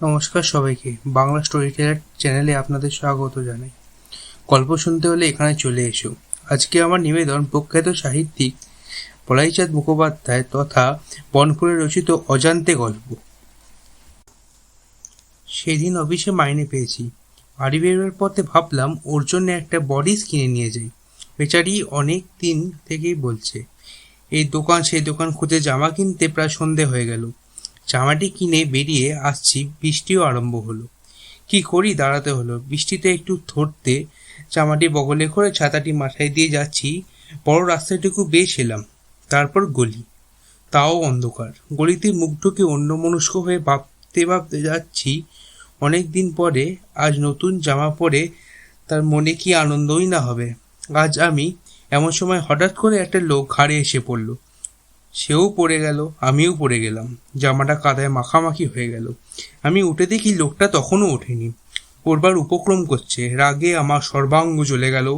নমস্কার সবাইকে। Bangla story teller চ্যানেলে আপনাদের স্বাগত জানাই। গল্প শুনতে হলে এখানে চলে এসো। আজকে আমার নিবেদন প্রখ্যাত সাহিত্যিক পলাইচাঁদ মুখোপাধ্যায় তথা বনপুরে রচিত অজান্তে গল্প। সেদিন অফিসে মাইনে পেয়েছি। বাড়ি বেরোবার পথে ভাবলাম, ওর জন্য একটা বডিস কিনে নিয়ে যাই। বেচারি অনেক দিন থেকেই বলছে, এই দোকান, সেই দোকান খুঁজে জামা কিনতে প্রায় সন্ধে হয়ে গেল। জামাটি কিনে বেরিয়ে আসছি, বৃষ্টিও আরম্ভ হলো। কি করি দাঁড়াতে হলো? বৃষ্টিতে একটু ধরতে জামাটি বগলে করে ছাতাটি মাথায় দিয়ে যাচ্ছি, বড় রাস্তাটুকু বেশ এলাম তারপর গলি। তাও অন্ধকার। গলিতে মুখ ঢুকে অন্য মনস্ক হয়ে ভাবতে ভাবতে যাচ্ছি অনেক দিন পরে আজ নতুন জামা পরে তার মনে কি আনন্দই না হবে। আজ আমি এমন সময় হঠাৎ করে একটা লোক ঘাড়ে এসে পড়ল। সেও পড়ে গেল, আমিও পড়ে গেলাম। জামাটা কাদায় মাখামাখি হয়ে গেল। আমি উঠে দেখি লোকটা তখনও ওঠেনি। ওরবার উপক্রম করছে। রাগে আমার সর্বাঙ্গ জ্বলে গেল।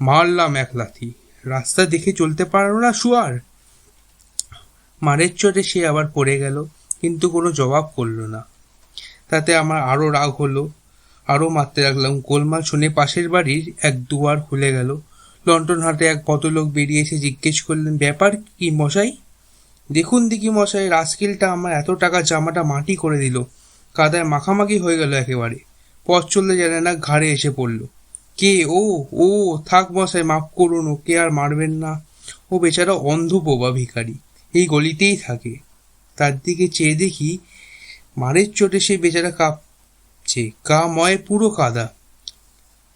মারলাম এক লাথি। রাস্তা দেখে চলতে পারো না শুয়ার মারের চোটে সে আবার পড়ে গেল, কিন্তু কোনো জবাব করল না। তাতে আমার আরও রাগ হলো। আরও মারতে লাগলাম। গোলমাল শুনে পাশের বাড়ির এক দুয়ার খুলে গেল। লন্ঠন হাতে এক ভদ্রলোক বেরিয়ে এসে জিজ্ঞেস করলেন, ব্যাপার কি মশাই? দেখুন দিকি মশাই রাস্কিলটা আমার এত টাকা জামাটা মাটি করে দিল। কাদায় মাখামাখি হয়ে গেল একেবারে। পথ চলতে জানে না, ঘাড়ে এসে পড়ল। কে? ও? ও? থাক মশাই, মাফ করুন, ওকে আর মারবেন না। ও বেচারা অন্ধ বোবা ভিখারি এই গলিতেই থাকে। তার দিকে চেয়ে দেখি, মারের চোটে সে বেচারা কাঁপছে। গা ময় পুরো কাদা।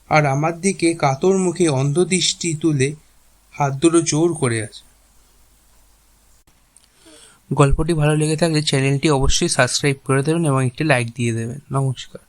আর আমার দিকে কাতর মুখে অন্ধদৃষ্টি তুলে হাত দুটো জোর করে আছে। গল্পটি ভালো লেগে থাকলে চ্যানেলটি অবশ্যই সাবস্ক্রাইব করে দেবেন এবং একটি লাইক দিয়ে দেবেন। নমস্কার।